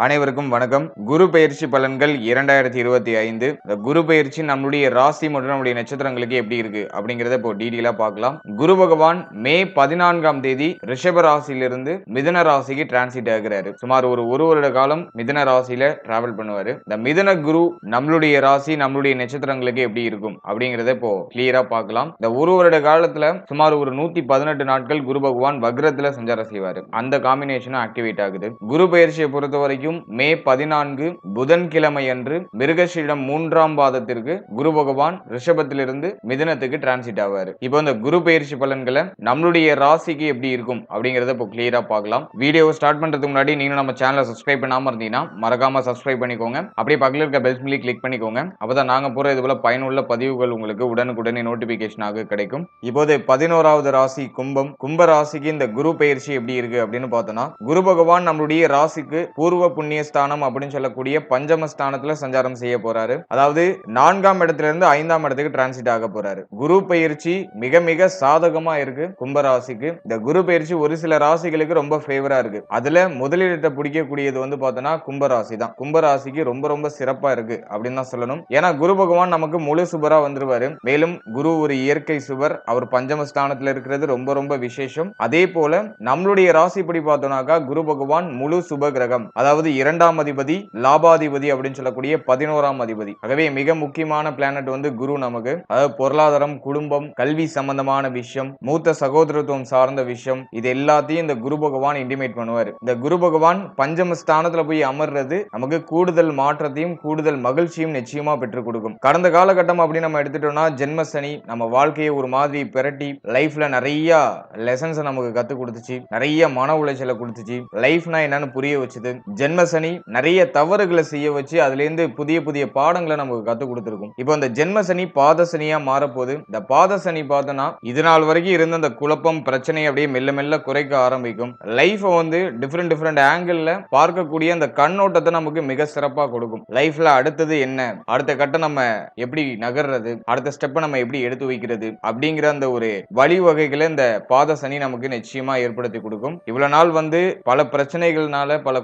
அனைவருக்கும் வணக்கம். குரு பயிற்சி பலன்கள் இரண்டாயிரத்தி இருபத்தி ஐந்து. இந்த குரு பயிற்சி நம்மளுடைய ராசி மற்றும் நம்முடைய நட்சத்திரங்களுக்கு எப்படி இருக்கு அப்படிங்கறத இப்போ டீடெயிலா பார்க்கலாம். குரு பகவான் மே பதினான்காம் தேதி ரிஷப ராசியிலிருந்து மிதன ராசிக்கு டிரான்சிட் ஆகிறாரு. சுமார் ஒரு ஒரு வருட காலம் மிதன ராசியில டிராவல் பண்ணுவாரு. இந்த மிதன குரு நம்மளுடைய ராசி நம்மளுடைய நட்சத்திரங்களுக்கு எப்படி இருக்கும் அப்படிங்கறத இப்போ கிளியரா பார்க்கலாம். இந்த ஒரு வருட காலத்துல சுமார் ஒரு நூத்தி பதினெட்டு நாட்கள் குரு பகவான் வக்ரத்துல சஞ்சாரம் செய்வாரு. அந்த காம்பினேஷனும் ஆக்டிவேட் ஆகுது. குரு பயிற்சியை பொறுத்த வரைக்கும் மே பதினான்கு புதன்கிழமை அன்று மிருகஷீடம் மூன்றாம் பாதத்திற்கு குரு பகவான் ரிஷபத்திலிருந்து மிதனத்துக்கு டிரான்சிட் ஆவாரு. இப்போ இந்த குரு பயிற்சி பலன்களை நம்மளுடைய ராசிக்கு எப்படி இருக்கும் அப்படிங்கறத இப்போ கிளியரா பார்க்கலாம். வீடியோ ஸ்டார்ட் பண்றதுக்கு முன்னாடி நீங்க நம்ம சேனலை சப்ஸ்கிரைப் பண்ணாம இருந்தீங்கன்னா மறக்காம சப்ஸ்கிரைப் பண்ணிக்கோங்க. அப்படியே பக்கத்தில் இருக்க பெல் மில்லி கிளிக் பண்ணிக்கோங்க. அப்பதான் நாங்க போற இது போல பயனுள்ள பதிவுகள் உங்களுக்கு உடனுக்குடனே நோட்டிபிகேஷனாக கிடைக்கும். இப்போது பதினோராவது ராசி கும்பம். கும்ப ராசிக்கு இந்த குரு பயிற்சி எப்படி இருக்கு அப்படின்னு பார்த்தோம்னா குரு பகவான் நம்மளுடைய ராசிக்கு பூர்வ புண்ணிய ஸ்தானம் அப்படின்னு சொல்லக்கூடிய பஞ்சமஸ்தானத்துல சஞ்சாரம் செய்ய போறாரு. அதாவது நான்காம் இடத்துல இருந்து ஐந்தாம் இடத்துக்கு டிரான்சிட் ஆக போறாரு. குரு பயிற்சி மிக மிக சாதகமா இருக்கு கும்ப ராசிக்கு இந்த குரு பயிற்சி ஒரு சில ராசிகளுக்கு ரொம்ப ஃபேவரா இருக்கு. அதுல முதலிடத்தை பிடிக்கக்கூடியது வந்து பார்த்தோம்னா கும்ப ராசி தான். கும்ப ராசிக்கு ரொம்ப ரொம்ப சிறப்பா இருக்கு அப்படின்னு தான் சொல்லணும். ஏன்னா குரு பகவான் நமக்கு முழு சுபரா வந்துருவாரு. மேலும் குரு ஒரு இயற்கை சுவர் அவர் பஞ்சமஸ்தானத்துல இருக்கிறது ரொம்ப ரொம்ப விசேஷம். அதே போல நம்மளுடைய ராசிப்படி பார்த்தோம்னாக்கா குரு பகவான் முழு சுப கிரகம். அதாவது இரண்டாம் அதிபதி லாபாதிபதி அப்படின்னு சொல்லக்கூடிய பதினோராம் அதிபதி. ஆகவே மிக முக்கியமான பிளானட் வந்து குரு நமக்கு. அதாவது பொருளாதாரம் குடும்பம் கல்வி சம்பந்தமான விஷயம் மூத்த சகோதரத்துவம் சார்ந்த விஷயம் இது எல்லாத்தையும் இந்த குரு பகவான் இன்டிமேட் பண்ணுவார். இந்த குரு பகவான் பஞ்சம ஸ்தானத்துல போய் அமர்றது நமக்கு கூடுதல் மாற்றத்தையும் கூடுதல் மகிழ்ச்சியும் நிச்சயமா பெற்றுக் கொடுக்கும். கடந்த காலகட்டம் அப்படி நம்ம எடுத்துட்டோம்னா ஜென்மசனி நம்ம வாழ்க்கையை ஒரு மாதிரி பிரட்டி லைஃப்ல நிறைய லெசன்ஸ் நமக்கு கத்து கொடுத்துச்சு. நிறைய மன உளைச்சலை கொடுத்துச்சு. லைஃப்னா என்னன்னு புரிய வச்சது. ஜென்ம ஜென்மசனி நிறைய தவறுகளை செய்ய வச்சு அதுல இருந்து புதிய புதிய பாடங்களை நமக்கு கத்து கொடுத்துருக்கும். இப்போ இந்த ஜென்ம சனி மாறப்போகுது. இந்த பாத சனி பார்த்தோன்னா இது நாள் வரைக்கும் இருந்த அந்த குழப்பம் பிரச்சனை அப்படியே மெல்ல மெல்ல குறைக்க ஆரம்பிக்கும். லைஃப்பை வந்து டிஃப்ரெண்ட் டிஃப்ரெண்ட் ஆங்கிளில் பார்க்கக்கூடிய அந்த கண்ணோட்டத்தை நமக்கு மிக சிறப்பா கொடுக்கும். லைஃப்ல அடுத்தது என்ன? அடுத்த கட்டம் நம்ம எப்படி நகர்றது? அடுத்த ஸ்டெப்பை நம்ம எப்படி எடுத்து வைக்கிறது? அப்படிங்கிற அந்த ஒரு வழிவகைகளை இந்த பாதசனி நமக்கு நிச்சயமா ஏற்படுத்தி கொடுக்கும். இவ்வளவு நாள் வந்து பல பிரச்சனைகள்னால பல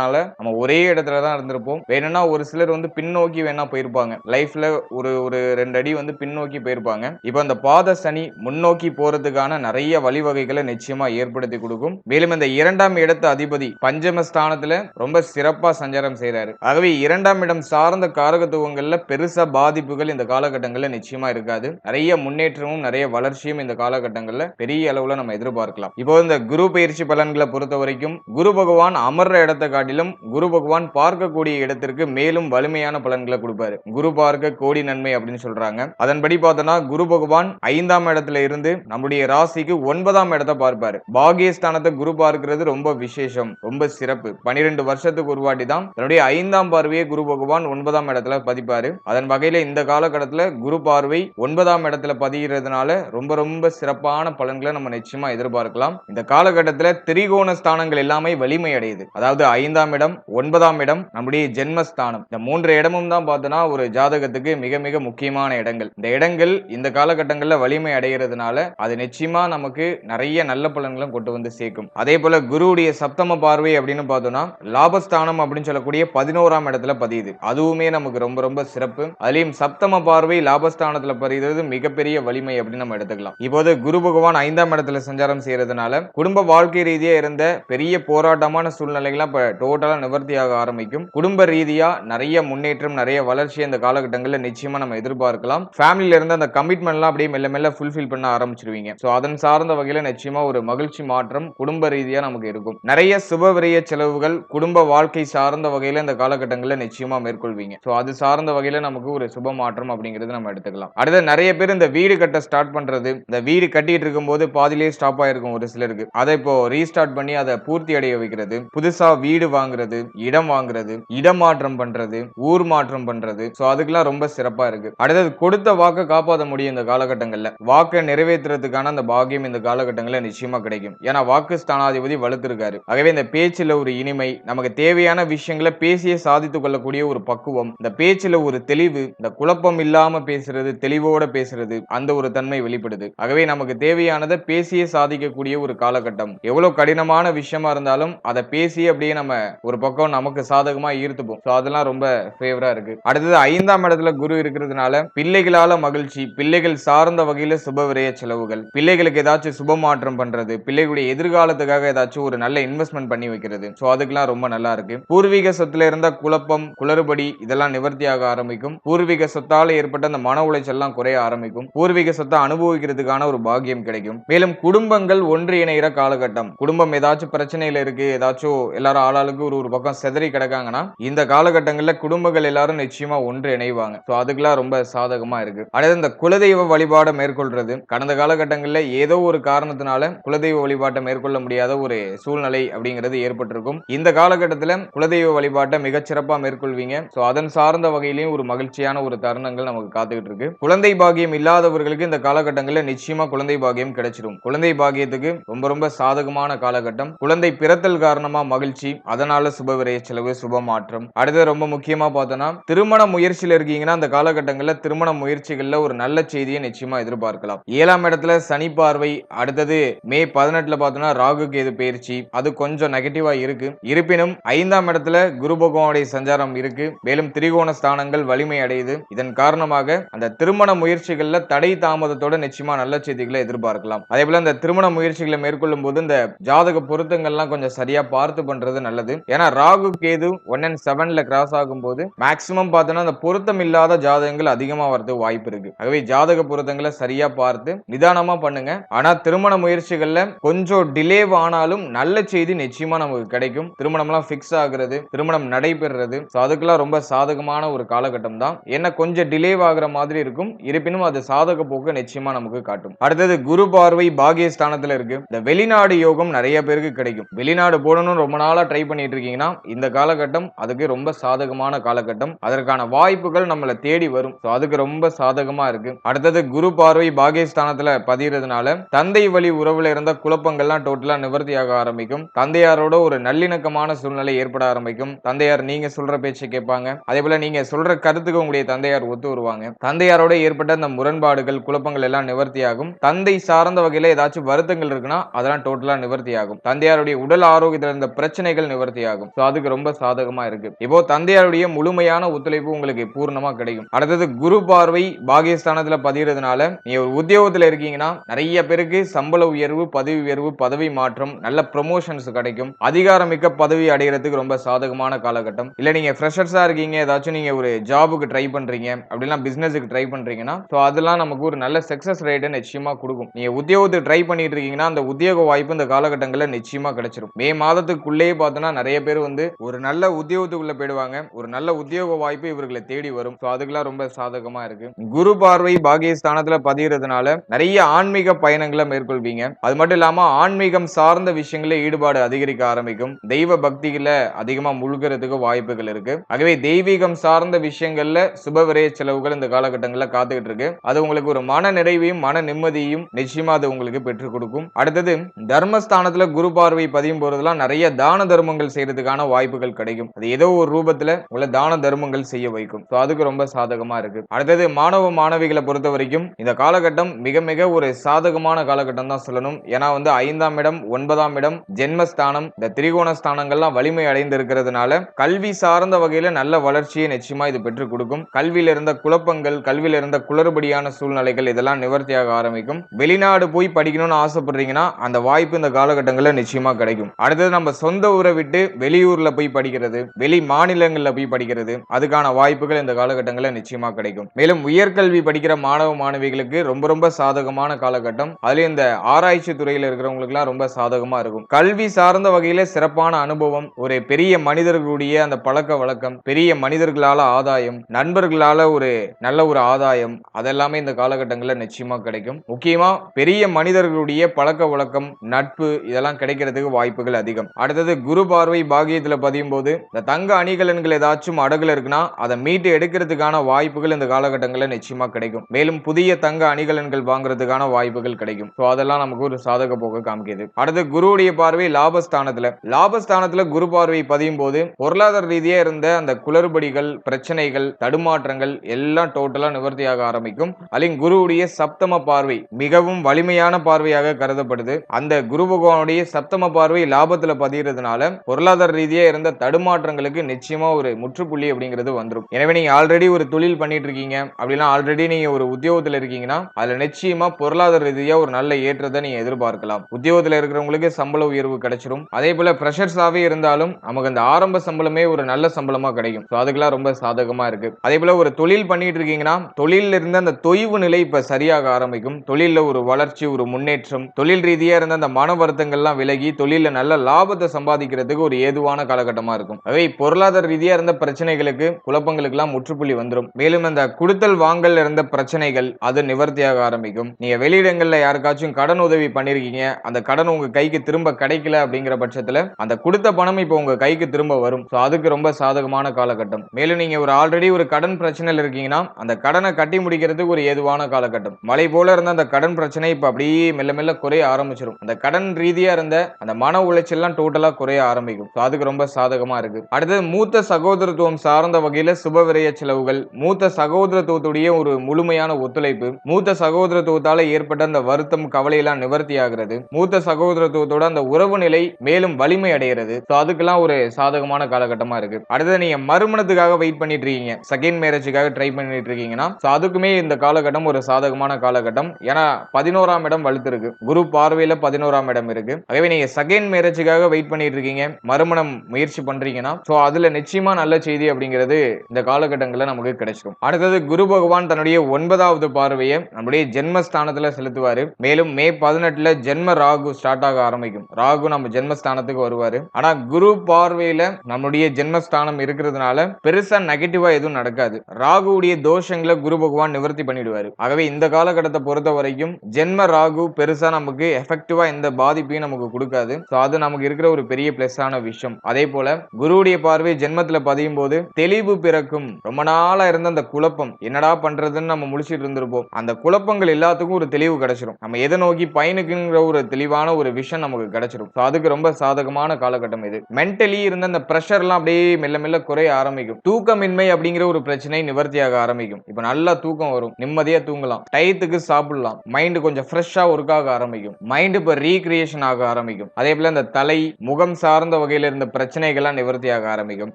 குழப்பங்கள்னால நம்ம ஒரே இடத்துல தான் இருந்திருப்போம். வேணும்னா ஒரு சிலர் வந்து பின்னோக்கி வேணா போயிருப்பாங்க. லைஃப்ல ஒரு ஒரு ரெண்டு அடி வந்து பின்னோக்கி போயிருப்பாங்க. இப்போ அந்த பாத சனி முன்னோக்கி போறதுக்கான நிறைய வழிவகைகளை நிச்சயமா ஏற்படுத்தி கொடுக்கும். மேலும் இந்த இரண்டாம் இடத்து அதிபதி பஞ்சம ஸ்தானத்துல ரொம்ப சிறப்பா சஞ்சாரம் செய்யறாரு ஆகவே இரண்டாம் இடம் சார்ந்த காரகத்துவங்கள்ல பெருசா பாதிப்புகள் இந்த காலகட்டங்கள்ல நிச்சயமா இருக்காது. நிறைய முன்னேற்றமும் நிறைய வளர்ச்சியும் இந்த காலகட்டங்கள்ல பெரிய அளவுல நம்ம எதிர்பார்க்கலாம். இப்போ இந்த குரு பயிற்சி பலன்களை பொறுத்த வரைக்கும் குரு பகவான் அமர்ற இடத்தை காட்டி காட்டிலும் குரு பகவான் பார்க்கக்கூடிய இடத்திற்கு மேலும் வலிமையான பலன்களை கொடுப்பாரு. குரு பார்க்க கோடி நன்மை அப்படின்னு சொல்றாங்க. அதன்படி பார்த்தோம்னா குரு பகவான் ஐந்தாம் இடத்துல இருந்து நம்முடைய ராசிக்கு ஒன்பதாம் இடத்தை பார்ப்பாரு. பாகியஸ்தானத்தை குரு பார்க்கிறது ரொம்ப விசேஷம் ரொம்ப சிறப்பு. பனிரெண்டு வருஷத்துக்கு ஒரு வாட்டி தான் தன்னுடைய ஐந்தாம் பார்வையை குரு பகவான் ஒன்பதாம் இடத்துல பதிப்பாரு. அதன் வகையில இந்த காலகட்டத்துல குரு பார்வை ஒன்பதாம் இடத்துல பதிகிறதுனால ரொம்ப ரொம்ப சிறப்பான பலன்களை நம்ம நிச்சயமா எதிர்பார்க்கலாம். இந்த காலகட்டத்துல திரிகோண ஸ்தானங்கள் எல்லாமே வலிமை அடையுது அதாவது ஐந்தாம் இடம் ஒன்பதாம் இடம் நம்முடைய ஜென்மஸ்தானம். இந்த மூன்று இடமும் தான் பார்த்தோன்னா ஒரு ஜாதகத்துக்கு மிக மிக முக்கியமான இடங்கள். இந்த இடங்கள் இந்த காலகட்டங்களில் வலிமை அடைகிறதுனால அது நிச்சயமா நமக்கு நிறைய நல்ல பலன்களும் கொண்டு வந்து சேர்க்கும். அதே போல குருவுடைய சப்தம பார்வை அப்படின்னு பார்த்தோம்னா லாபஸ்தானம் அப்படின்னு சொல்லக்கூடிய பதினோராம் இடத்துல பதியுது. அதுவுமே நமக்கு ரொம்ப ரொம்ப சிறப்பு. அதுலயும் சப்தம பார்வை லாபஸ்தானத்துல பதிகிறது மிகப்பெரிய வலிமை அப்படின்னு நம்ம எடுத்துக்கலாம். இப்போது குரு பகவான் ஐந்தாம் இடத்துல சஞ்சாரம் செய்யறதுனால குடும்ப வாழ்க்கை ரீதியா இருந்த பெரிய போராட்டமான சூழ்நிலைகள்லாம் இப்ப டோட்டலாக நிவர்த்தியாக ஆரம்பிக்கும். குடும்ப ரீதியாக நிறைய முன்னேற்றம் நிறைய வளர்ச்சி இந்த காலகட்டங்களில் நிச்சயமாக நம்ம எதிர்பார்க்கலாம். ஃபேமிலியில இருந்து அந்த கமிட்மெண்ட்லாம் அப்படியே மெல்ல மெல்ல ஃபுல்ஃபில் பண்ண ஆரம்பிச்சிருவீங்க. ஸோ அதன் சார்ந்த வகையில் நிச்சயமாக ஒரு மகிழ்ச்சி மாற்றம் குடும்ப ரீதியாக நமக்கு இருக்கும். நிறைய சுபவிரிய செலவுகள் குடும்ப வாழ்க்கை சார்ந்த வகையில் இந்த காலகட்டங்களில் நிச்சயமாக மேற்கொள்வீங்க. ஸோ அது சார்ந்த வகையில் நமக்கு ஒரு சுப மாற்றம் அப்படிங்கிறது நம்ம எடுத்துக்கலாம். அடுத்து நிறைய பேர் இந்த வீடு கட்ட ஸ்டார்ட் பண்ணுறது இந்த வீடு கட்டிட்டு இருக்கும்போது பாதிலேயே ஸ்டாப் ஆயிருக்கும் ஒரு சிலருக்கு. அதை இப்போ ரீஸ்டார்ட் பண்ணி அதை பூர்த்தி அடைய வைக்கிறது. புதுசாக வீடு வாங்குறது இடம் வாங்குறது இடமாற்றம் பண்றது ஊர் மாற்றம் பண்றது. சோ அதுக்கெல்லாம் ரொம்ப சிறப்பா இருக்கு. அடுத்தது கொடுத்த வாக்கை காப்பாற்ற முடியும் இந்த காலகட்டங்கள்ல. வாக்கை நிறைவேற்றுறதுக்கான அந்த பாக்கியம் இந்த காலகட்டங்களில் நிச்சயமா கிடைக்கும். ஏன்னா வாக்கு ஸ்தானாதிபதி வலுத்திருக்காரு. ஆகவே இந்த பேச்சுல ஒரு இனிமை நமக்கு தேவையான விஷயங்களை பேசியே சாதித்துக் கொள்ளக்கூடிய ஒரு பக்குவம் இந்த பேச்சுல ஒரு தெளிவு இந்த குழப்பம் இல்லாம பேசுறது தெளிவோட பேசுறது அந்த ஒரு தன்மை வெளிப்படுது. ஆகவே நமக்கு தேவையானதை பேசியே சாதிக்கக்கூடிய ஒரு காலகட்டம். எவ்வளவு கடினமான விஷயமா இருந்தாலும் அதை பேசி அப்படியே நம்ம ஒரு பக்கம் நமக்கு சாதகமா ஈர்த்துப்போம் ஸோ அதெல்லாம் ரொம்ப ஃபேவரா இருக்கு. அடுத்தது ஐந்தாம் இடத்துல குரு இருக்கிறதுனால பிள்ளைகளால மகிழ்ச்சி பிள்ளைகள் சார்ந்த வகையில சுப விரய செலவுகள் பிள்ளைகளுக்கு ஏதாச்சும் சுப மாற்றம் பண்றது பிள்ளைகளுடைய எதிர்காலத்துக்காக ஏதாச்சும் ஒரு நல்ல இன்வெஸ்ட்மெண்ட் பண்ணி வைக்கிறது. ஸோ அதுக்கெல்லாம் ரொம்ப நல்லா இருக்கு. பூர்வீக சொத்துல இருந்த குழப்பம் குளறுபடி இதெல்லாம் நிவர்த்தியாக ஆரம்பிக்கும். பூர்வீக சொத்தால ஏற்பட்ட அந்த மன உளைச்சல்லாம் குறைய ஆரம்பிக்கும். பூர்வீக சொத்தை அனுபவிக்கிறதுக்கான ஒரு பாக்கியம் கிடைக்கும். மேலும் குடும்பங்கள் ஒன்று இணைகிற காலகட்டம். குடும்பம் ஏதாச்சும் பிரச்சனையில இருக்கு ஏதாச்சும் எல்லாரும் ஆளுக்கு ஒரு ஒரு பக்கம் செதறி கிடக்காங்கன்னா இந்த காலகட்டங்கள்ல குடும்பங்கள் எல்லாரும் நிச்சயமா ஒன்று இணைவாங்க. ஸோ அதுக்கெல்லாம் ரொம்ப சாதகமா இருக்கு. அடுத்து இந்த குலதெய்வ வழிபாடை மேற்கொள்றது. கடந்த காலகட்டங்களில் ஏதோ ஒரு காரணத்தினால குலதெய்வ வழிபாட்டை மேற்கொள்ள முடியாத ஒரு சூழ்நிலை அப்படிங்கிறது ஏற்பட்டிருக்கும். இந்த காலகட்டத்தில் குலதெய்வ வழிபாட்டை மிகச்சிறப்பா மேற்கொள்வீங்க. ஸோ அதன் சார்ந்த வகையிலையும் ஒரு மகிழ்ச்சியான ஒரு தருணங்கள் நமக்கு காத்துக்கிட்டு இருக்கு குழந்தை பாகியம் இல்லாதவர்களுக்கு இந்த காலகட்டங்களில் நிச்சயமா குழந்தை பாகியம் கிடைச்சிடும் குழந்தை பாகியத்துக்கு ரொம்ப ரொம்ப சாதகமான காலகட்டம். குழந்தை பிறத்தல் காரணமா மகிழ்ச்சி. அதனால சுப விரைய செலவு சுப மாற்றம். அடுத்து ரொம்ப முக்கியமா பார்த்தோம்னா திருமண முயற்சியில இருக்கீங்கன்னா அந்த காலகட்டங்களில் திருமண முயற்சிகள்ல ஒரு நல்ல செய்தியை நிச்சயமா எதிர்பார்க்கலாம். ஏழாம் இடத்துல சனி பார்வை அடுத்தது மே பதினெட்டுல பார்த்தோம்னா ராகு கேது பயிற்சி அது கொஞ்சம் நெகட்டிவா இருக்கு. இருப்பினும் ஐந்தாம் இடத்துல குரு பகவானுடைய சஞ்சாரம் இருக்கு. மேலும் திரிகோண ஸ்தானங்கள் வலிமை அடையுது. இதன் காரணமாக அந்த திருமண முயற்சிகள்ல தடை தாமதத்தோட நிச்சயமா நல்ல செய்திகளை எதிர்பார்க்கலாம். அதே போல இந்த திருமண முயற்சிகளை மேற்கொள்ளும் போது இந்த ஜாதக பொருத்தங்கள்லாம் கொஞ்சம் சரியா பார்த்து பண்றது நல்லது. ஏன்னா ராகு கேது ஒன் அண்ட் செவன்ல கிராஸ் ஆகும் போது மேக்சிமம் பார்த்தோன்னா அந்த பொருத்தம் இல்லாத ஜாதகங்கள் அதிகமா வரது வாய்ப்பு இருக்கு. ஆகவே ஜாதக பொருத்தங்களை சரியா பார்த்து நிதானமா பண்ணுங்க. ஆனா திருமண முயற்சிகள்ல கொஞ்சம் டிலே ஆனாலும் நல்ல செய்தி நிச்சயமா நமக்கு கிடைக்கும். திருமணம்லாம் ஃபிக்ஸ் ஆகுறது திருமணம் நடைபெறுறது. ஸோ அதுக்கெல்லாம் ரொம்ப சாதகமான ஒரு காலகட்டம் தான். என்ன கொஞ்சம் டிலே ஆகுற மாதிரி இருக்கும். இருப்பினும் அது சாதக போக்கு நிச்சயமா நமக்கு காட்டும். அடுத்தது குரு பார்வை பாகியஸ்தானத்துல இருக்கு. இந்த வெளிநாடு யோகம் நிறைய பேருக்கு கிடைக்கும். வெளிநாடு போடணும்னு ரொம்ப நாளா ட்ரை பண்ணி பண்ணிட்டு இருக்கீங்கன்னா இந்த காலகட்டம் அதுக்கு ரொம்ப சாதகமான காலகட்டம். அதற்கான வாய்ப்புகள் நம்மளை தேடி வரும். ஸோ அதுக்கு ரொம்ப சாதகமா இருக்கு. அடுத்தது குரு பார்வை பாகியஸ்தானத்துல பதியறதுனால தந்தை வழி உறவுல இருந்த குழப்பங்கள்லாம் டோட்டலா நிவர்த்தியாக ஆரம்பிக்கும். தந்தையாரோட ஒரு நல்லிணக்கமான சூழ்நிலை ஏற்பட ஆரம்பிக்கும். தந்தையார் நீங்க சொல்ற பேச்சை கேட்பாங்க. அதே போல நீங்க சொல்ற கருத்துக்கு உங்களுடைய தந்தையார் ஒத்து வருவாங்க. தந்தையாரோட ஏற்பட்ட அந்த முரண்பாடுகள் குழப்பங்கள் எல்லாம் நிவர்த்தியாகும் தந்தை சார்ந்த வகையில ஏதாச்சும் வருத்தங்கள் இருக்குன்னா அதெல்லாம் டோட்டலா நிவர்த்தியாகும் தந்தையாருடைய உடல் ஆரோக்கியத்தில் இருந்த பிரச்சனைகள் நிவர்த்தி ஆகும் ஸோ அதுக்கு ரொம்ப சாதகமா இருக்கு. இப்போ தந்தையாருடைய முழுமையான ஒத்துழைப்பு உங்களுக்கு பூர்ணமா கிடைக்கும். அடுத்தது குரு பார்வை பாகியஸ்தானத்துல பதிகிறதுனால நீங்க ஒரு உத்தியோகத்துல இருக்கீங்கன்னா நிறைய பேருக்கு சம்பள உயர்வு பதவி உயர்வு பதவி மாற்றம் நல்ல ப்ரொமோஷன்ஸ் கிடைக்கும். அதிகாரமிக்க பதவி அடைகிறதுக்கு ரொம்ப சாதகமான காலகட்டம். இல்ல நீங்க ஃப்ரெஷர்ஸா இருக்கீங்க ஏதாச்சும் நீங்க ஒரு ஜாபுக்கு ட்ரை பண்றீங்க அப்படிலாம் பிசினஸுக்கு ட்ரை பண்றீங்கன்னா ஸோ அதெல்லாம் நமக்கு ஒரு நல்ல சக்சஸ் ரேட்டை நிச்சயமா கொடுக்கும். நீங்க உத்தியோகத்துக்கு ட்ரை பண்ணிட்டு இருக்கீங்கன்னா அந்த உத்தியோக வாய்ப்பு இந்த காலகட்டங்களில் நிச்சயமா கிடைச்சிடும் மே மாதத்துக்குள்ளேயே பார்த்தோன்னா நிறைய பேர் வந்து ஒரு நல்ல உத்தியோகத்துக்குள்ள போயிடுவாங்க. ஒரு நல்ல உத்தியோக வாய்ப்பு இவர்களை தேடி வரும். ஸோ அதுக்கெல்லாம் ரொம்ப சாதகமா இருக்கு. குரு பார்வை பாகியஸ்தானத்துல பதிகிறதுனால நிறைய ஆன்மீக பயணங்களை மேற்கொள்வீங்க. அது மட்டும் இல்லாம ஆன்மீகம் சார்ந்த விஷயங்கள ஈடுபாடு அதிகரிக்க ஆரம்பிக்கும். தெய்வ பக்திகளை அதிகமா முழுகிறதுக்கு வாய்ப்புகள் இருக்கு. ஆகவே தெய்வீகம் சார்ந்த விஷயங்கள்ல சுபவிரய செலவுகள் இந்த காலகட்டங்களில் காத்துக்கிட்டு இருக்கு. அது உங்களுக்கு ஒரு மன நிறைவையும் மன நிம்மதியையும் நிச்சயமா அது உங்களுக்கு பெற்றுக் கொடுக்கும். அடுத்தது தர்மஸ்தானத்துல குரு பார்வை பதியும் போறதெல்லாம் நிறைய தான தர்மங்கள் செய்யறதுக்கான வாய்ப்புகள் கிடைக்கும். அது ஏதோ ஒரு ரூபத்துல உங்களை தான தர்மங்கள் செய்ய வைக்கும். ஸோ அதுக்கு ரொம்ப சாதகமா இருக்கு. அடுத்தது மாணவ மாணவிகளை பொறுத்த வரைக்கும் இந்த காலகட்டம் மிக மிக ஒரு சாதகமான காலகட்டம் தான் சொல்லணும். ஏன்னா வந்து ஐந்தாம் இடம் ஒன்பதாம் இடம் ஜென்மஸ்தானம் இந்த திரிகோண ஸ்தானங்கள்லாம் வலிமை அடைந்து இருக்கிறதுனால கல்வி சார்ந்த வகையில நல்ல வளர்ச்சியை நிச்சயமா இது பெற்றுக் கொடுக்கும். கல்வியில இருந்த குழப்பங்கள் கல்வியில இருந்த குளறுபடியான சூழ்நிலைகள் இதெல்லாம் நிவர்த்தியாக ஆரம்பிக்கும். வெளிநாடு போய் படிக்கணும்னு ஆசைப்படுறீங்கன்னா அந்த வாய்ப்பு இந்த காலகட்டங்களில் நிச்சயமா கிடைக்கும். அடுத்தது நம்ம சொந்த ஊரை விட்டு வெளியூர்ல போய் படிக்கிறது வெளி மாநிலங்கள்ல போய் படிக்கிறது அதுக்கான வாய்ப்புகள் இந்த காலகட்டங்களில் நிச்சயமா கிடைக்கும். மேலும் உயர்கல்வி படிக்கிற மாணவ மாணவிகளுக்கு ரொம்ப ரொம்ப சாதகமான காலகட்டம். அதுல இந்த ஆராய்ச்சி துறையில் இருக்கிறவங்களுக்குலாம் ரொம்ப சாதகமா இருக்கும். கல்வி சார்ந்த வகையில சிறப்பான அனுபவம் ஒரு பெரிய மனிதர்களுடைய அந்த பழக்க வழக்கம் பெரிய மனிதர்களால ஆதாயம் நண்பர்களால ஒரு நல்ல ஒரு ஆதாயம் அதெல்லாமே இந்த காலகட்டங்களில் நிச்சயமா கிடைக்கும். முக்கியமா பெரிய மனிதர்களுடைய பழக்க வழக்கம் நட்பு இதெல்லாம் கிடைக்கிறதுக்கு வாய்ப்புகள் அதிகம். அடுத்தது குரு பார்வை பாகியத்தில் பதியும் போது இந்த தங்க அணிகலன்கள் ஏதாச்சும் அடகுல இருக்குன்னா அதை மீட்டு எடுக்கிறதுக்கான வாய்ப்புகள் இந்த காலகட்டங்களில் நிச்சயமா கிடைக்கும். மேலும் புதிய தங்க அணிகலன்கள் வாங்குறதுக்கான வாய்ப்புகள் கிடைக்கும். ஸோ அதெல்லாம் நமக்கு ஒரு சாதக போக்கு காமிக்குது. அடுத்து குருவுடைய பார்வை லாபஸ்தானத்தில். லாபஸ்தானத்தில் குரு பார்வை பதியும் போது பொருளாதார ரீதியாக இருந்த அந்த குளறுபடிகள் பிரச்சனைகள் தடுமாற்றங்கள் எல்லாம் டோட்டலாக நிவர்த்தியாக ஆரம்பிக்கும். அதிலும் குருவுடைய சப்தம பார்வை மிகவும் வலிமையான பார்வையாக கருதப்படுது. அந்த குரு பகவானுடைய சப்தம பார்வை லாபத்தில் பதிகிறதுனால பொருளாதார ரீதியாக இருந்த தடுமாற்றங்களுக்கு நிச்சயமாக ஒரு முற்றுப்புள்ளி அப்படிங்கிறது வந்துடும் எனவே நீங்கள் ஆல்ரெடி ஒரு தொழில் பண்ணிட்டு இருக்கீங்க அப்படின்னா ஆல்ரெடி நீங்கள் ஒரு உத்தியோகத்தில் இருக்கீங்கன்னா அதில் நிச்சயமாக பொருளாதார ரீதியாக ஒரு நல்ல ஏற்றத்தை நீங்கள் எதிர்பார்க்கலாம். உத்தியோகத்தில் இருக்கிறவங்களுக்கு சம்பள உயர்வு கிடைச்சிரும். அதே போல் ப்ரெஷர்ஸாகவே இருந்தாலும் நமக்கு அந்த ஆரம்ப சம்பளமே ஒரு நல்ல சம்பளமாக கிடைக்கும். ஸோ அதுக்கெல்லாம் ரொம்ப சாதகமாக இருக்குது அதே போல் ஒரு தொழில் பண்ணிட்டு இருக்கீங்கன்னா தொழிலில் இருந்த அந்த தொய்வு நிலை இப்போ சரியாக ஆரம்பிக்கும். தொழிலில் ஒரு வளர்ச்சி ஒரு முன்னேற்றம் தொழில் ரீதியாக இருந்த அந்த மன வருத்தங்கள்லாம் விலகி தொழிலில் நல்ல லாபத்தை சம்பாதிக்கிறதுக்கு ஒரு ஏதுவான காலகட்டமா இருக்கும். அவை பொருளாதார ரீதியா இருந்த பிரச்சனைகளுக்கு குழப்பங்களுக்கு எல்லாம் முற்றுப்புள்ளி வந்துடும் மேலும் அந்த குடுத்தல் வாங்கல் இருந்த பிரச்சனைகள் அது நிவர்த்தியாக ஆரம்பிக்கும். நீங்க வெளியிடங்கள்ல யாருக்காச்சும் கடன் உதவி பண்ணிருக்கீங்க அந்த கடன் உங்க கைக்கு திரும்ப கிடைக்கல அப்படிங்கிற பட்சத்துல அந்த கொடுத்த பணம் இப்போ உங்க கைக்கு திரும்ப வரும். ஸோ அதுக்கு ரொம்ப சாதகமான காலகட்டம். மேலும் நீங்க ஒரு ஆல்ரெடி ஒரு கடன் பிரச்சனையில் இருக்கீங்கன்னா அந்த கடனை கட்டி முடிக்கிறதுக்கு ஒரு ஏதுவான காலகட்டம். மலை போல இருந்த அந்த கடன் பிரச்சனை இப்போ அப்படியே மெல்ல மெல்ல குறைய ஆரம்பிச்சிடும் அந்த கடன் ரீதியா இருந்த அந்த மன உளைச்சல்லாம் டோட்டலா குறைய ஆரம்பிக்கும். ஸோ அதுக்கு ரொம்ப சாதகமா இருக்கு. அடுத்தது மூத்த சகோதரத்துவம் சார்ந்த வகையில சுப விரய செலவுகள். மூத்த சகோதரத்துவத்துடைய ஒரு முழுமையான ஒத்துழைப்பு. மூத்த சகோதரத்துவத்தால ஏற்பட்ட அந்த வருத்தம் கவலை எல்லாம் நிவர்த்தி ஆகிறது. மூத்த சகோதரத்துவத்தோட அந்த உறவு நிலை மேலும் வலிமை அடைகிறது. ஸோ அதுக்கெல்லாம் ஒரு சாதகமான காலகட்டமா இருக்கு. அடுத்தது நீங்க மறுமணத்துக்காக வெயிட் பண்ணிட்டு இருக்கீங்க. செகண்ட் மேரேஜுக்காக ட்ரை பண்ணிட்டு இருக்கீங்கன்னா அதுக்குமே இந்த காலகட்டம் ஒரு சாதகமான காலகட்டம். ஏன்னா பதினோராம் இடம் வலுத்து இருக்கு குரு பார்வையில பதினோராம் இடம் இருக்கு. ஆகவே நீங்க செகண்ட் மேரேஜுக்காக வெயிட் பண்ணிட்டு இருக்கீங்க. மறுமணம் முயற்சி பண்றீங்கன்னா ஸோ அதுல நிச்சயமா நல்ல செய்தி அப்படிங்கிறது இந்த காலகட்டங்களில் நமக்கு கிடைச்சிடும் அடுத்தது குரு பகவான் தன்னுடைய ஒன்பதாவது பார்வையை நம்முடைய ஜென்மஸ்தானத்துல செலுத்துவாரு. மேலும் மே பதினெட்டுல ஜென்ம ராகு ஸ்டார்ட் ஆக ஆரம்பிக்கும். ராகு நம்ம ஜென்மஸ்தானத்துக்கு வருவாரு. ஆனா குரு பார்வையில நம்முடைய ஜென்மஸ்தானம் இருக்கிறதுனால பெருசா நெகட்டிவா எதுவும் நடக்காது. ராகுவுடைய தோஷங்களை குரு பகவான் நிவர்த்தி பண்ணிடுவாரு. ஆகவே இந்த காலகட்டத்தை பொறுத்த வரைக்கும் ஜென்ம ராகு பெருசா நமக்கு எஃபெக்டிவா எந்த பாதிப்பையும் நமக்கு கொடுக்காது. ஸோ அது நமக்கு இருக்கிற ஒரு பெரிய பிளஸ் ஆன விஷயம். அதே போல குருவுடைய பார்வை ஜென்மத்துல பதியும் போது தெளிவு பிறக்கும். ரொம்ப நாளா இருந்த அந்த குழப்பம் என்னடா பண்றதுன்னு நம்ம முழிச்சிட்டு இருந்திருப்போம். அந்த குழப்பங்கள் எல்லாத்துக்கும் ஒரு தெளிவு கிடைச்சிரும். நம்ம எதை நோக்கி பயனுக்குங்கிற ஒரு தெளிவான ஒரு விஷயம் நமக்கு கிடைச்சிரும். அதுக்கு ரொம்ப சாதகமான காலகட்டம் இது. மென்டலி இருந்த அந்த ப்ரெஷர்லாம் எல்லாம் அப்படியே மெல்ல மெல்ல குறைய ஆரம்பிக்கும். தூக்கமின்மை அப்படிங்கிற ஒரு பிரச்சனை நிவர்த்தியாக ஆரம்பிக்கும். இப்ப நல்லா தூக்கம் வரும். நிம்மதியா தூங்கலாம். டயத்துக்கு சாப்பிடலாம். மைண்ட் கொஞ்சம் ஃப்ரெஷ்ஷா ஒர்க் ஆக ஆரம்பிக்கும். மைண்ட் இப்ப ரீக்ரியேஷன் ஆக ஆரம்பிக்கும். அதே போல அந்த தலை முகம் சார்ந்த வகையில இருந்த பிரச்சனைகள்லாம் நிவர்த்தியாக ஆரம்பிக்கும்.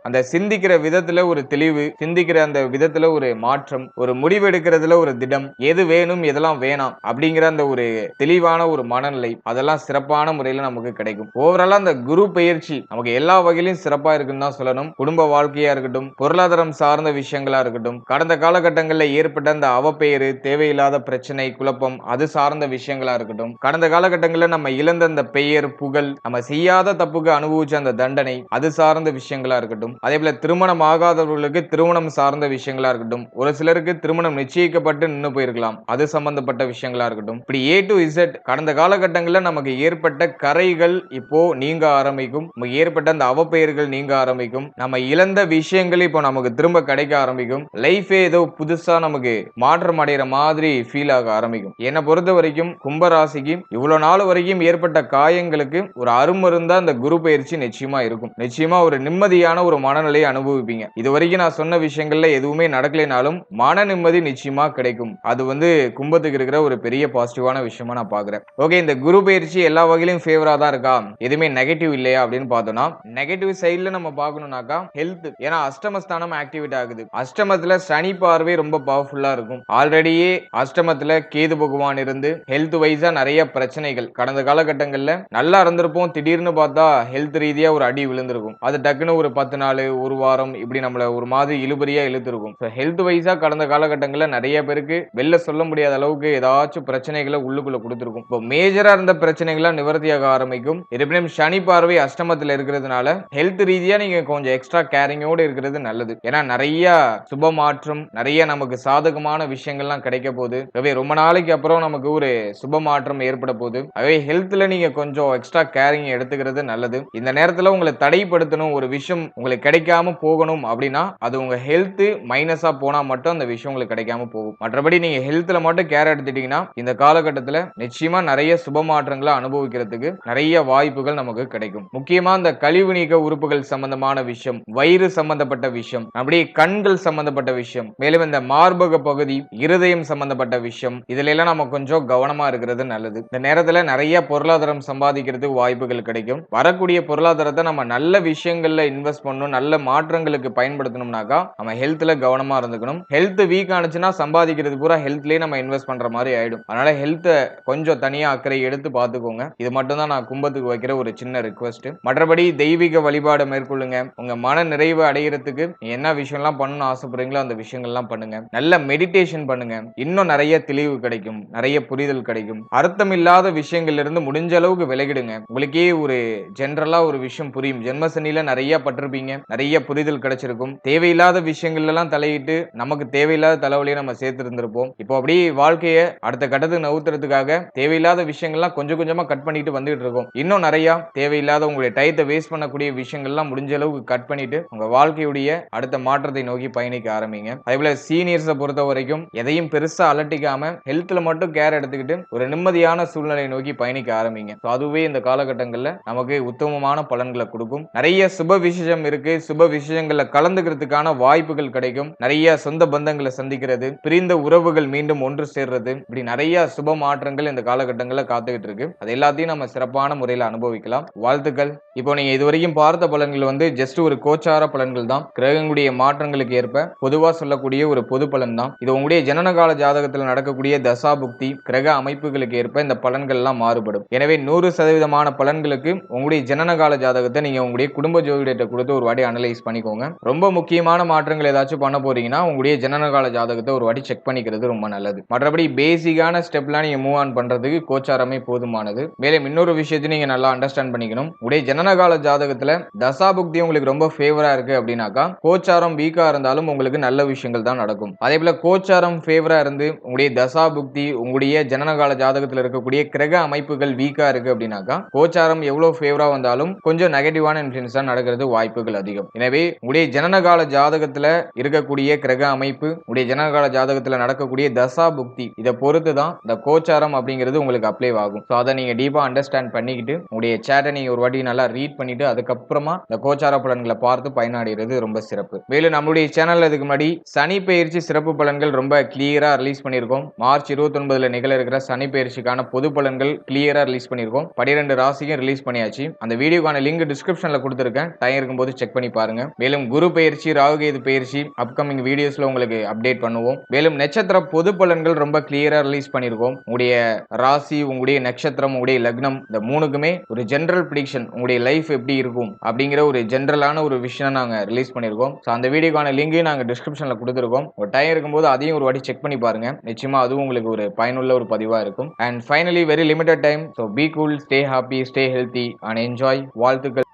அந்த சிந்திக்கிற விதத்துல ஒரு தெளிவு சிந்திக்கிற அந்த விதத்துல ஒரு மாற்றம் ஒரு முடிவு எடுக்கிறதுல ஒரு திடம் எது வேணும் எதெல்லாம் வேணாம் அப்படிங்கிற அந்த ஒரு தெளிவான ஒரு மனநிலை அதெல்லாம் சிறப்பான முறையில நமக்கு கிடைக்கும். ஓவராலா அந்த குரு பயிற்சி நமக்கு எல்லா வகையிலும் சிறப்பா இருக்குன்னு தான் சொல்லணும். குடும்ப வாழ்க்கையா இருக்கட்டும் பொருளாதாரம் சார்ந்த விஷயங்களா இருக்கட்டும் கடந்த காலகட்டங்களில் ஏற்பட்ட அந்த அவப்பெயரு தேவையில்லாத பிரச்சனை குழப்பம் அது சார்ந்த விஷயங்களா இருக்கட்டும் கடந்த காலகட்டங்களில் நம்ம இழந்த அந்த பெயர் புகழ் நம்ம செய்யாத தப்புக்கு அனுபவம் அந்த தண்டனை அது சார்ந்த விஷயங்களா இருக்கட்டும். அதே போல திருமணம் ஆகாதவர்களுக்கு திருமணம் சார்ந்த விஷயங்களா இருக்கட்டும். ஒரு சிலருக்கு திருமணம் நிச்சயிக்கப்பட்டு நின்று போயிருக்கலாம். அது சம்பந்தப்பட்ட விஷயங்களா இருக்கட்டும். இப்படி ஏ டு இசட் கடந்த காலகட்டங்களில் நமக்கு ஏற்பட்ட கரைகள் இப்போ நீங்க ஆரம்பிக்கும். நமக்கு ஏற்பட்ட அந்த அவப்பெயர்கள் நீங்க ஆரம்பிக்கும். நம்ம இழந்த விஷயங்கள் இப்போ நமக்கு திரும்ப கிடைக்க ஆரம்பிக்கும். லைஃபே ஏதோ புதுசா நமக்கு மாற்றம் அடைகிற மாதிரி ஃபீல் ஆக ஆரம்பிக்கும். என்னை பொறுத்த வரைக்கும் கும்பராசிக்கு இவ்வளவு நாள் வரைக்கும் ஏற்பட்ட காயங்களுக்கு ஒரு அருமருந்தா அந்த குரு பயிற்சி நிச்சயமா இருக்கும். நிச்சயமா ஒரு நிம்மதியான ஒரு மனநிலையை அனுபவிப்பீங்க. இது வரைக்கும் நான் சொன்ன விஷயங்கள்ல எதுவுமே நடக்கலைனாலும் மன நிம்மதி நிச்சயமா கிடைக்கும். அது வந்து கும்பத்துக்கு இருக்கிற ஒரு பெரிய பாசிட்டிவான விஷயமா நான் பாக்குறேன். ஓகே இந்த குரு பயிற்சி எல்லா வகையிலும் ஃபேவரா தான் இருக்கா? எதுவுமே நெகட்டிவ் இல்லையா அப்படின்னு பார்த்தோம்னா நெகட்டிவ் சைடுல நம்ம பார்க்கணும்னாக்கா ஹெல்த் ஏன்னா அஷ்டமஸ்தானம் ஆக்டிவேட் ஆகுது. அஷ்டமத்துல சனி பார்வை ரொம்ப பவர்ஃபுல்லா இருக்கும். ஆல்ரெடியே அஷ்டமத்துல கேது பகவான் இருந்து ஹெல்த் வைஸா நிறைய பிரச்சனைகள். கடந்த காலகட்டங்கள்ல நல்லா இருந்திருப்போம். திடீர்னு பார்த்தா ஹெல்த் ரீதியா ஒரு அடி விழுந்திருக்கும். அது டக்குன்னு ஒரு பத்து நாள் ஒரு வாரம் இப்படி நம்மள ஒரு மாதிரி இழுபறியா இழுத்துருக்கும். ஹெல்த் வைஸா கடந்த காலகட்டங்கள்ல நிறைய பேருக்கு வெளில சொல்ல முடியாத அளவுக்கு ஏதாச்சும் பிரச்சனைகளை உள்ளுக்குள்ள கொடுத்துருக்கும். இப்போ மேஜரா இருந்த பிரச்சனைகள்லாம் நிவர்த்தியாக ஆரம்பிக்கும். இருப்பினும் சனி பார்வை அஷ்டமத்துல இருக்கிறதுனால ஹெல்த் ரீதியா நீங்க கொஞ்சம் எக்ஸ்ட்ரா கேரிங்கோட இருக்கிறது நல்லது. ஏன்னா நிறைய சுப மாற்றம் நிறைய நமக்கு சாதகமான விஷயங்கள்லாம் கிடைக்க போகுது. ஆகவே ரொம்ப நாளைக்கு அப்புறம் நமக்கு ஒரு சுப மாற்றம் ஏற்பட போகுது. ஆகவே ஹெல்த்ல நீங்க கொஞ்சம் எக்ஸ்ட்ரா கேரிங் எடுத்துக்கிறது நல்லது. இந்த நேரத்துல உங்களை தடைப்படுத்தணும் ஒரு விஷயம் உங்களுக்கு கிடைக்காம போகணும் அப்படின்னா அது உங்க ஹெல்த் மைனஸா போனா மட்டும் அந்த விஷயம் உங்களுக்கு கிடைக்காம போகும். மற்றபடி நீங்க ஹெல்த்ல மட்டும் கேர் எடுத்துட்டீங்கன்னா இந்த காலகட்டத்துல நிச்சயமா நிறைய சுப மாற்றங்களை அனுபவிக்கிறதுக்கு நிறைய வாய்ப்புகள் நமக்கு கிடைக்கும். முக்கியமா இந்த கழிவு நீக்க உறுப்புகள் சம்பந்தமான விஷயம் வயிறு சம்பந்தப்பட்ட விஷயம் அப்படியே கண்கள் சம்பந்தப்பட்ட விஷயம் மேலும் இந்த மார்பக பகுதி இருதயம் சம்பந்தப்பட்ட விஷயம் இதுல எல்லாம் நம்ம கொஞ்சம் கவனமா இருக்கிறது நல்லது. இந்த நேரத்துல நிறைய பொருளாதாரம் சம்பாதிக்கிறதுக்கு வாய்ப்புகள் கிடைக்கும். வரக்கூடிய பொருளாதார பொருளாதாரத்தை நம்ம நல்ல விஷயங்கள்ல இன்வெஸ்ட் பண்ணணும் நல்ல மாற்றங்களுக்கு பயன்படுத்தணும்னாக்கா நம்ம ஹெல்த்ல கவனமா இருந்துக்கணும். ஹெல்த் வீக் ஆனிச்சுன்னா சம்பாதிக்கிறது பூரா ஹெல்த்லயே நம்ம இன்வெஸ்ட் பண்ற மாதிரி ஆயிடும். அதனால ஹெல்த்தை கொஞ்சம் தனியா அக்கறை எடுத்து பார்த்துக்கோங்க. இது மட்டும் தான் நான் கும்பத்துக்கு வைக்கிற ஒரு சின்ன ரிக்வஸ்ட் மற்றபடி தெய்வீக வழிபாடை மேற்கொள்ளுங்க. உங்க மன நிறைவு அடைகிறதுக்கு என்ன விஷயம்லாம் பண்ணணும்னு ஆசைப்படுறீங்களோ அந்த விஷயங்கள்லாம் பண்ணுங்க. நல்ல மெடிடேஷன் பண்ணுங்க. இன்னும் நிறைய தெளிவு கிடைக்கும். நிறைய புரிதல் கிடைக்கும். அர்த்தம் இல்லாத விஷயங்கள்ல இருந்து முடிஞ்ச அளவுக்கு விலகிடுங்க. உங்களுக்கே ஒரு ஜென்ரலா ஒரு விஷயம் புரியும். ஜென்மசனியில நிறைய பட்டிருப்பீங்க. நிறைய புரிதல் கிடைச்சிருக்கும். தேவையில்லாத விஷயங்கள்ல எல்லாம் தலையிட்டு நமக்கு தேவையில்லாத தலைவலியை நம்ம சேர்த்து இருந்திருப்போம் இப்போ அப்படியே வாழ்க்கையை அடுத்த கட்டத்துக்கு நவுத்துறதுக்காக தேவையில்லாத விஷயங்கள்லாம் கொஞ்சம் கொஞ்சமா கட் பண்ணிட்டு வந்துட்டு இருக்கோம் இன்னும் நிறைய தேவையில்லாத உங்களுடைய டயத்தை வேஸ்ட் பண்ணக்கூடிய விஷயங்கள்லாம் முடிஞ்ச அளவுக்கு கட் பண்ணிட்டு உங்க வாழ்க்கையுடைய அடுத்த மாற்றத்தை நோக்கி பயணிக்க ஆரம்பிங்க. அதே போல சீனியர்ஸை பொறுத்த வரைக்கும் எதையும் பெருசா அலட்டிக்காம ஹெல்த்ல மட்டும் கேர் எடுத்துக்கிட்டு ஒரு நிம்மதியான சூழ்நிலையை நோக்கி பயணிக்க ஆரம்பிங்க. அதுவே இந்த காலகட்டங்களில் நமக்கு உத்தமமான பலன்களை கொடுக்கும். நிறைய சுப விசேஷம் இருக்கு. சுப விஷயங்கள்ல கலந்துக்கிறதுக்கான வாய்ப்புகள் கிடைக்கும். நிறைய சொந்த பந்தங்களை சந்திக்கிறது. பிரிந்த உறவுகள் மீண்டும் ஒன்று சேர்றது. இப்படி நிறைய சுப மாற்றங்கள் இந்த காலகட்டங்களில் காத்துக்கிட்டு இருக்கு. அது எல்லாத்தையும் நம்ம சிறப்பான முறையில் அனுபவிக்கலாம். வாழ்த்துக்கள். இப்போ நீங்க இதுவரைக்கும் பார்த்த பலன்கள் வந்து ஜஸ்ட் ஒரு கோச்சார பலன்கள் தான். கிரகங்களுடைய மாற்றங்களுக்கு ஏற்ப பொதுவா சொல்லக்கூடிய ஒரு பொது பலன் தான். இது உங்களுடைய ஜனனகால ஜாதகத்தில் நடக்கக்கூடிய தசா புக்தி கிரக அமைப்புகளுக்கு ஏற்ப இந்த பலன்கள் எல்லாம் மாறுபடும். எனவே நூறு சதவீதமான பலன்களுக்கு உங்களுடைய ஜனனகால கால ஜாதகத்தை நீங்கள் உங்களுடைய குடும்ப ஜோதிடத்தை கொடுத்து ஒரு வாட்டி அனலைஸ் பண்ணிக்கோங்க. ரொம்ப முக்கியமான மாற்றங்கள் ஏதாச்சும் பண்ண போறீங்கன்னா உங்களுடைய ஜனனகால ஜாதகத்தை ஒரு வாட்டி செக் பண்ணிக்கிறது ரொம்ப நல்லது. மற்றபடி பேசிக்கான ஸ்டெப்லாம் நீங்கள் மூவ் ஆன் பண்ணுறதுக்கு கோச்சாரமே போதுமானது. மேலும் இன்னொரு விஷயத்தையும் நீங்கள் நல்லா அண்டர்ஸ்டாண்ட் பண்ணிக்கணும். உடைய ஜனனகால ஜாதகத்தில் தசா புக்தி உங்களுக்கு ரொம்ப ஃபேவரா இருக்கு அப்படின்னாக்கா கோச்சாரம் வீக்கா இருந்தாலும் உங்களுக்கு நல்ல விஷயங்கள் தான் நடக்கும். அதே போல கோச்சாரம் ஃபேவரா இருந்து உங்களுடைய தசா புக்தி உங்களுடைய ஜனனகால ஜாதகத்தில் இருக்கக்கூடிய கிரக அமைப்புகள் வீக்கா இருக்கு அப்படின்னாக்கா கோச்சாரம் எவ்வளவு ஃபேவரா வந்தாலும் கொஞ்சம் நெகட்டிவான இன்ஃபுளுன்ஸ் தான் நடக்கிறது வாய்ப்புகள் அதிகம். எனவே உடைய ஜனனகால ஜாதகத்துல இருக்கக்கூடிய கிரக அமைப்பு உடைய ஜனனகால ஜாதகத்துல நடக்கக்கூடிய தசா புக்தி இதை பொறுத்து தான் இந்த கோச்சாரம் அப்படிங்கிறது உங்களுக்கு அப்ளை ஆகும். ஸோ அதை நீங்க டீப்பா அண்டர்ஸ்டாண்ட் பண்ணிக்கிட்டு உங்களுடைய சேட்டை நீங்க ஒரு வாட்டி நல்லா ரீட் பண்ணிட்டு அதுக்கப்புறமா இந்த கோச்சார பலன்களை பார்த்து பயனடைகிறது ரொம்ப சிறப்பு. மேலும் நம்மளுடைய சேனல் இதுக்கு முன்னாடி சனி பயிற்சி சிறப்பு பலன்கள் ரொம்ப கிளியரா ரிலீஸ் பண்ணியிருக்கோம். மார்ச் இருபத்தி ஒன்பதுல நிகழ இருக்கிற சனி பயிற்சிக்கான பொது பலன்கள் கிளியரா ரிலீஸ் பண்ணியிருக்கோம். பனிரெண்டு ராசிக்கும் ரிலீஸ் பண்ணியாச்சு. அந்த வீடியோ வீடியோக்கான லிங்க் டிஸ்கிரிப்ஷனில் கொடுத்துருக்கேன். டைம் இருக்கும்போது செக் பண்ணி பாருங்க. மேலும் குரு பயிற்சி ராகுகேது பயிற்சி அப்கமிங் வீடியோஸில் உங்களுக்கு அப்டேட் பண்ணுவோம். மேலும் நட்சத்திர பொது பலன்கள் ரொம்ப கிளியராக ரிலீஸ் பண்ணியிருக்கோம் உங்களுடைய ராசி உங்களுடைய நட்சத்திரம் உங்களுடைய லக்னம் இந்த மூணுக்குமே ஒரு ஜென்ரல் ப்ரிடிக்ஷன் உங்களுடைய லைஃப் எப்படி இருக்கும் அப்படிங்கிற ஒரு ஜென்ரலான ஒரு விஷயம் நாங்கள் ரிலீஸ் பண்ணியிருக்கோம் ஸோ அந்த வீடியோக்கான லிங்கையும் நாங்கள் டிஸ்கிரிப்ஷனில் கொடுத்துருக்கோம். ஒரு டைம் இருக்கும்போது அதையும் ஒரு வாட்டி செக் பண்ணி பாருங்க. நிச்சயமா அதுவும் உங்களுக்கு ஒரு பயனுள்ள ஒரு பதிவாக இருக்கும். And finally very limited time so be cool stay happy stay healthy and enjoy வாழ்த்துக்கள்.